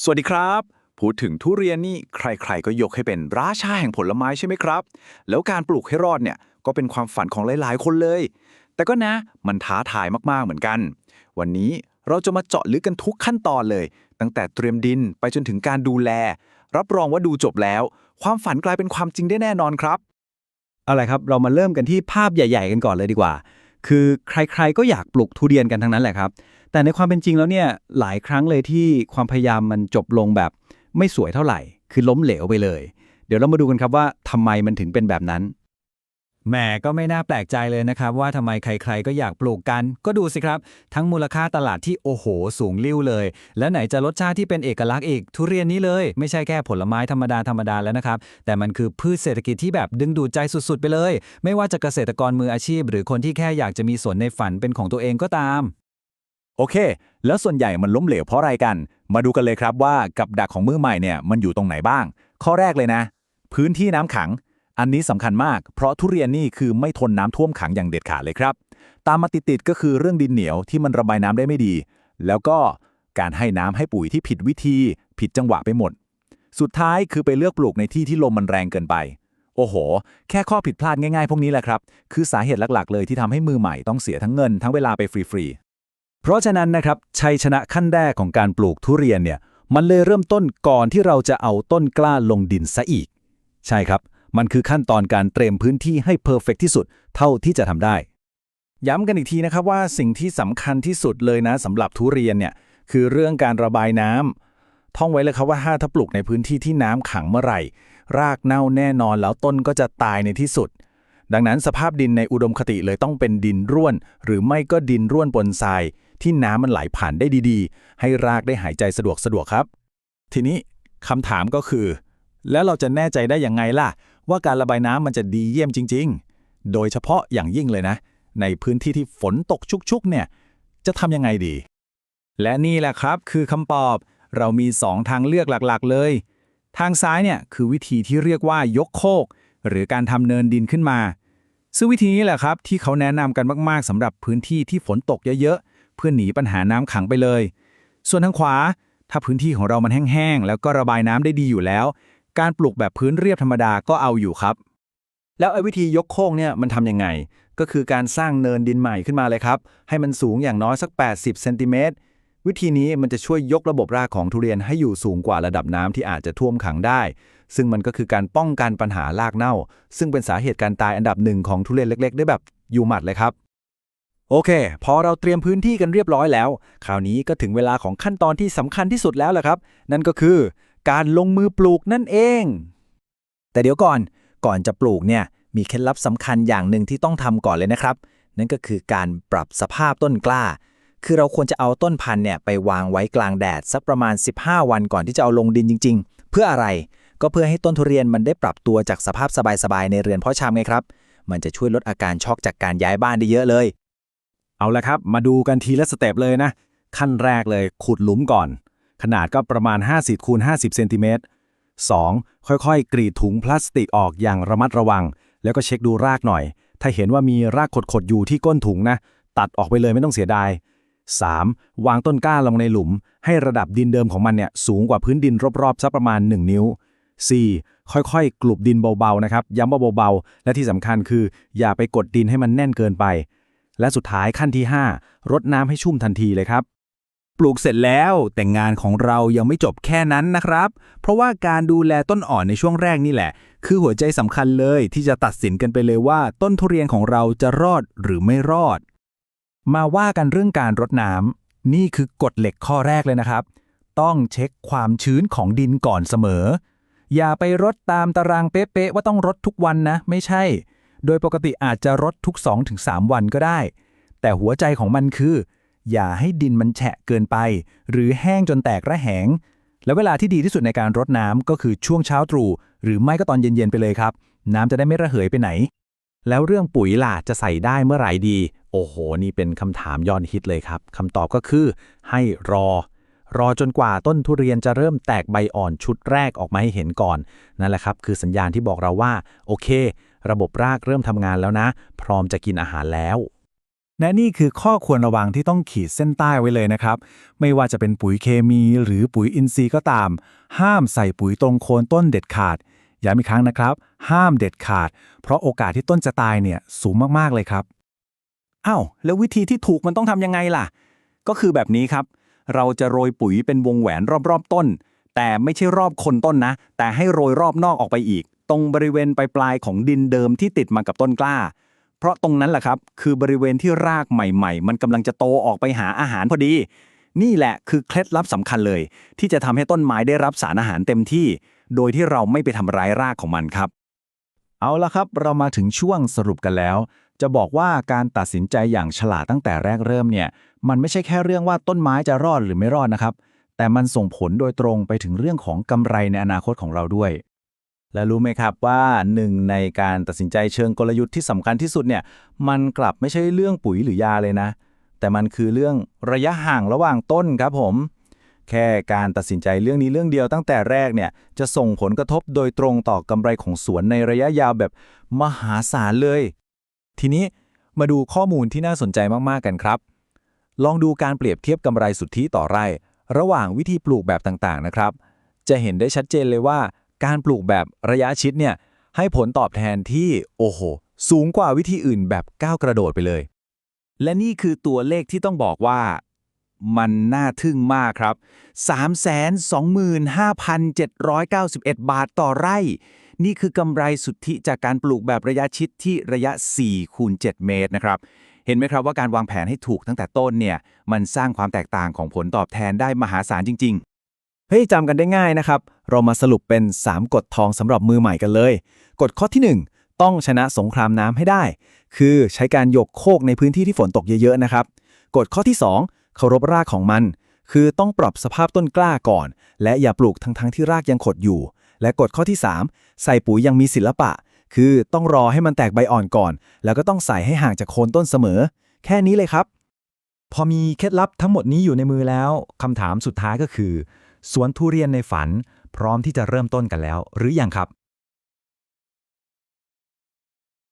สวัสดีครับ พูดถึงทุเรียนนี่ใครๆ ก็ยกให้เป็นราชาแห่งผลไม้ใช่ไหมครับ แล้วการปลูกให้รอดเนี่ยก็เป็นความฝันของหลายๆ คนเลย แต่ก็นะมันท้าทายมากๆเหมือนกัน วันนี้เราจะมาเจาะลึกกันทุกขั้นตอนเลย ตั้งแต่เตรียมดินไปจนถึงการดูแล รับรองว่าดูจบแล้ว ความฝันกลายเป็นความจริงได้แน่นอนครับเอาละครับ เรามาเริ่มกันที่ภาพใหญ่ ๆ กันก่อนเลยดีกว่า คือใครๆ ก็อยากปลูกทุเรียนกันทั้งนั้นแหละครับ แต่ในความเป็นจริงแล้วเนี่ยหลายครั้งเลยที่ความพยายามมันจบลงแบบไม่สวยเท่าไหร่ คือล้มเหลวไปเลย เดี๋ยวเรามาดูกันครับว่าทำไมมันถึงเป็นแบบนั้นแหมก็ไม่น่าแปลกใจเลยนะครับว่าทำไมใครๆก็อยากปลูกกัน ก็ดูสิครับ ทั้งมูลค่าตลาดที่โอ้โห สูงลิ่วเลย และไหนจะรสชาติที่เป็นเอกลักษณ์อีก ทุเรียนนี้เลยไม่ใช่แค่ผลไม้ธรรมดาธรรมดาแล้วนะครับ แต่มันคือพืชเศรษฐกิจที่แบบดึงดูดใจสุดๆ ไปเลย ไม่ว่าจะเกษตรกรมืออาชีพ หรือคนที่แค่อยากจะมีสวนในฝันเป็นของตัวเองก็ตาม โอเค แล้วส่วนใหญ่มันล้มเหลวเพราะอะไรกัน มาดูกันเลยครับว่ากับดักของมือใหม่เนี่ยมันอยู่ตรงไหนบ้าง ข้อแรกเลยนะ พื้นที่น้ำขัง อันนี้สำคัญมาก เพราะทุเรียนนี่คือไม่ทนน้ำท่วมขังอย่างเด็ดขาดเลยครับ ตามมาติดๆก็คือเรื่องดินเหนียวที่มันระบายน้ำได้ไม่ดี แล้วก็การให้น้ำให้ปุ๋ยที่ผิดวิธี ผิดจังหวะไปหมด สุดท้ายคือไปเลือกปลูกในที่ที่ลมมันแรงเกินไป โอ้โห แค่ข้อผิดพลาดง่ายๆ พวกนี้แหละครับ คือสาเหตุหลักๆ เลยที่ทำให้มือใหม่ต้องเสียทั้งเงินทั้งเวลาไปฟรีๆ เพราะฉะนั้นนะครับชัยชนะขั้นแรกของการปลูกทุเรียนเนี่ยมันเลยเริ่มต้นก่อนที่เราจะเอาต้นกล้าลงดินซะอีก ใช่ครับ มันคือขั้นตอนการเตรียมพื้นที่ให้เพอร์เฟกที่สุดเท่าที่จะทำได้ ย้ำกันอีกทีนะครับว่าสิ่งที่สำคัญที่สุดเลยนะสำหรับทุเรียนเนี่ยคือเรื่องการระบายน้ำท่องไว้เลยครับว่าถ้าถ้าปลูกในพื้นที่ที่น้ำขังเมื่อไหร่ รากเน่าแน่นอนแล้วต้นก็จะตายในที่สุด ดังนั้นสภาพดินในอุดมคติเลยต้องเป็นดินร่วน หรือไม่ก็ดินร่วนปนทราย ที่น้ำมันไหลผ่านได้ดีๆ ให้รากได้หายใจสะดวกสะดวกครับ ทีนี้คำถามก็คือ แล้วเราจะแน่ใจได้ยังไงล่ะ ว่าการระบายน้ำมันจะดีเยี่ยมจริง ๆ โดยเฉพาะอย่างยิ่งเลยนะ ในพื้นที่ที่ฝนตกชุกๆ เนี่ย จะทำยังไงดี และนี่แหละครับคือคำตอบ เรามี 2 ทางเลือกหลักๆ เลย ทางซ้ายเนี่ยคือวิธีที่เรียกว่ายกโคก หรือการทำเนินดินขึ้นมาซึ่งวิธีนี้แหละครับที่เขาแนะนำกันมาก ๆสำหรับพื้นที่ที่ฝนตกเยอะๆ เพื่อหนีปัญหาน้ำขังไปเลย ส่วนทางขวา ถ้าพื้นที่ของเรามันแห้งๆ แล้วก็ระบายน้ำได้ดีอยู่แล้ว การปลูกแบบพื้นเรียบธรรมดาก็เอาอยู่ครับ แล้วไอ้วิธียกโค้งเนี่ยมันทำยังไง ก็คือการสร้างเนินดินใหม่ขึ้นมาเลยครับ ให้มันสูงอย่างน้อยสัก 80เซนติเมตรวิธีนี้มันจะช่วยยกระบบรากของทุเรียนให้อยู่สูงกว่าระดับน้ำที่อาจจะท่วมขังได้ ซึ่งมันก็คือการป้องกันปัญหารากเน่า ซึ่งเป็นสาเหตุการตายอันดับหนึ่งของทุเรียนเล็ก ๆ ได้แบบอยู่หมัดเลยครับ โอเค พอเราเตรียมพื้นที่กันเรียบร้อยแล้ว คราวนี้ก็ถึงเวลาของขั้นตอนที่สำคัญที่สุดแล้วแหละครับ นั่นก็คือ การลงมือปลูกนั่นเอง แต่เดี๋ยวก่อน ก่อนจะปลูกเนี่ยมีเคล็ดลับสำคัญอย่างหนึ่งที่ต้องทำก่อนเลยนะครับ นั่นก็คือการปรับสภาพต้นกล้า คือเราควรจะเอาต้นพันธุ์เนี่ยไปวางไว้กลางแดดสักประมาณ 15 วันก่อนที่จะเอาลงดินจริง ๆ เพื่ออะไร ก็เพื่อให้ต้นทุเรียนมันได้ปรับตัวจากสภาพสบายๆในเรือนเพาะชำไงครับ มันจะช่วยลดอาการช็อกจากการย้ายบ้านได้เยอะเลย เอาละครับ มาดูกันทีละสเต็ปเลยนะ ขั้นแรกเลยขุดหลุมก่อน ขนาดก็ประมาณ 50คูณ50เซนติเมตร 2. ค่อยๆ กรีดถุงพลาสติกออกอย่างระมัดระวัง แล้วก็เช็คดูรากหน่อย ถ้าเห็นว่ามีรากขดๆ อยู่ที่ก้นถุงนะ ตัดออกไปเลยไม่ต้องเสียดาย 3. วางต้นกล้าลงในหลุม ให้ระดับดินเดิมของมันเนี่ยสูงกว่าพื้นดินรอบๆสักประมาณ 1 นิ้ว 4. ค่อยๆ กลุบดินเบาๆนะครับ ย้ำว่าเบาๆ และที่สำคัญคือ อย่าไปกดดินให้มันแน่นเกินไป และสุดท้ายขั้นที่ 5 รดน้ำให้ชุ่มทันทีเลยครับ ปลูกเสร็จแล้วแต่งานของเรายังไม่จบแค่นั้นนะครับ เพราะว่าการดูแลต้นอ่อนในช่วงแรกนี่แหละ คือหัวใจสำคัญเลยที่จะตัดสินกันไปเลยว่า ต้นทุเรียนของเราจะรอดหรือไม่รอด มาว่ากันเรื่องการรดน้ำนี่คือกฎเหล็กข้อแรกเลยนะครับ ต้องเช็คความชื้นของดินก่อนเสมอ อย่าไปรดตามตารางเป๊ะๆว่าต้องรดทุกวันนะ ไม่ใช่ โดยปกติอาจจะรดทุก 2-3 วันก็ได้ แต่หัวใจของมันคือ อย่าให้ดินมันแฉะเกินไป หรือแห้งจนแตกระแหง และเวลาที่ดีที่สุดในการรดน้ำก็คือช่วงเช้าตรู่หรือไม่ก็ตอนเย็นๆไปเลยครับ น้ำจะได้ไม่ระเหยไปไหน แล้วเรื่องปุ๋ยล่ะจะใส่ได้เมื่อไหร่ดี โอ้โห นี่เป็นคำถามยอดฮิตเลยครับคำตอบก็คือ ให้รอรอจนกว่าต้นทุเรียนจะเริ่มแตกใบอ่อนชุดแรกออกมาให้เห็นก่อน นั่นแหละครับ คือสัญญาณที่บอกเราว่า โอเค ระบบรากเริ่มทำงานแล้วนะ พร้อมจะกินอาหารแล้วและนี่คือข้อควรระวังที่ต้องขีดเส้นใต้ไว้เลยนะครับ ไม่ว่าจะเป็นปุ๋ยเคมีหรือปุ๋ยอินทรีย์ก็ตาม ห้ามใส่ปุ๋ยตรงโคนต้นเด็ดขาด ย้ำอีกครั้งนะครับ ห้ามเด็ดขาด เพราะโอกาสที่ต้นจะตายเนี่ยสูงมากๆเลยครับอ้าวแล้ววิธีที่ถูกมันต้องทำยังไงล่ะ ก็คือแบบนี้ครับ เราจะโรยปุ๋ยเป็นวงแหวนรอบๆต้น แต่ไม่ใช่รอบคนต้นนะ แต่ให้โรยรอบนอกออกไปอีก ตรงบริเวณปลายปลายๆของดินเดิมที่ติดมากับต้นกล้า เพราะตรงนั้นแหละครับ คือบริเวณที่รากใหม่ ๆ มันกำลังจะโตออกไปหาอาหารพอดี นี่แหละคือเคล็ดลับสำคัญเลย ที่จะทำให้ต้นไม้ได้รับสารอาหารเต็มที่ โดยที่เราไม่ไปทำร้ายรากของมันครับ เอาละครับ เรามาถึงช่วงสรุปกันแล้ว จะบอกว่าการตัดสินใจอย่างฉลาดตั้งแต่แรกเริ่มเนี่ย มันไม่ใช่แค่เรื่องว่าต้นไม้จะรอดหรือไม่รอดนะครับแต่มันส่งผลโดยตรงไปถึงเรื่องของกำไรในอนาคตของเราด้วย และรู้ไหมครับว่าหนึ่งในการตัดสินใจเชิงกลยุทธ์ที่สำคัญที่สุดเนี่ยมันกลับไม่ใช่เรื่องปุ๋ยหรือยาเลยนะ แต่มันคือเรื่องระยะห่างระหว่างต้นครับผม แค่การตัดสินใจเรื่องนี้เรื่องเดียวตั้งแต่แรกเนี่ยจะส่งผลกระทบโดยตรงต่อกำไรของสวนในระยะยาวแบบมหาศาลเลย ทีนี้มาดูข้อมูลที่น่าสนใจมากๆกันครับ ลองดูการเปรียบเทียบกำไรสุทธิต่อไร่ ระหว่างวิธีปลูกแบบต่างๆนะครับ จะเห็นได้ชัดเจนเลยว่า การปลูกแบบระยะชิดเนี่ยให้ผลตอบแทนที่โอ้โห สูงกว่าวิธีอื่นแบบก้าวกระโดดไปเลย และนี่คือตัวเลขที่ต้องบอกว่า มันน่าทึ่งมากครับ 325,791 บาทต่อไร่ นี่คือกำไรสุทธิจากการปลูกแบบระยะชิดที่ระยะ4คูณ7เมตรนะครับเห็นไหมครับว่าการวางแผนให้ถูกตั้งแต่ต้นเนี่ย มันสร้างความแตกต่างของผลตอบแทนได้มหาศาลจริงๆ เฮ้ยจำกันได้ง่ายนะครับ เรามาสรุปเป็น 3 กฎทองสำหรับมือใหม่กันเลย กฎข้อที่ 1 ต้องชนะสงครามน้ำให้ได้ คือใช้การยกโคกในพื้นที่ที่ฝนตกเยอะๆนะครับ กฎข้อที่ 2 เคารพรากของมัน คือต้องปรับสภาพต้นกล้าก่อน และอย่าปลูกทั้งๆที่รากยังขดอยู่ และกฎข้อที่ 3 ใส่ปุ๋ยยังมีศิลปะ คือต้องรอให้มันแตกใบอ่อนก่อน แล้วก็ต้องใส่ให้ห่างจากโคนต้นเสมอ แค่นี้เลยครับ พอมีเคล็ดลับทั้งหมดนี้อยู่ในมือแล้วคำถามสุดท้ายก็คือ สวนทุเรียนในฝัน พร้อมที่จะเริ่มต้นกันแล้ว หรือยังครับ